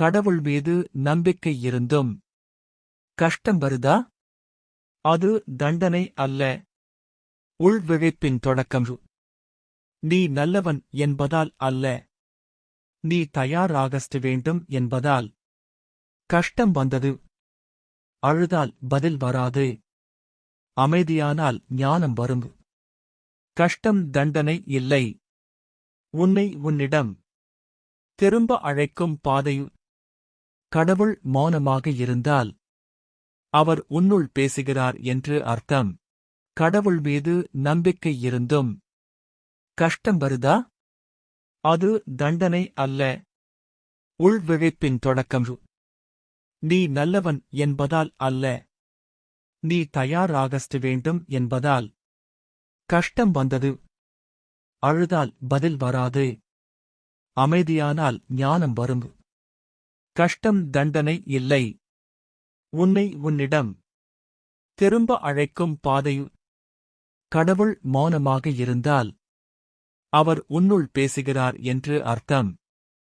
கடவுள் மீது நம்பிக்கை இருந்தும் கஷ்டம் வருதா? அது தண்டனை அல்ல. உள்விழைப்பின் தொடக்கம். நீ நல்லவன் என்பதால் அல்ல. நீ தயாராகஸ்ட் வேண்டும் என்பதால். கஷ்டம் வந்தது. அழுதால் பதில் வராது. அமைதியானால் ஞானம் வரும். கஷ்டம் தண்டனை இல்லை. உன்னை உன்னிடம் திரும்ப அழைக்கும் பாதையு கடவுள் மௌனமாக இருந்தால் அவர் உன்னுள் பேசுகிறார் என்று அர்த்தம். கடவுள் மீது நம்பிக்கை இருந்தும் கஷ்டம் வருதா? அது தண்டனை அல்ல. உள்விழைப்பின் தொடக்கம். நீ நல்லவன் என்பதால் அல்ல. நீ தயாராகஸ்ட் வேண்டும் என்பதால். கஷ்டம் வந்தது. அழுதால் பதில் வராது. அமைதியானால் ஞானம் வரும். கஷ்டம் தண்டனை இல்லை. உன்னை உன்னிடம். திரும்ப அழைக்கும் பாதையு கடவுள் மௌனமாக இருந்தால். அவர் உன்னுள் பேசுகிறார் என்று அர்த்தம்.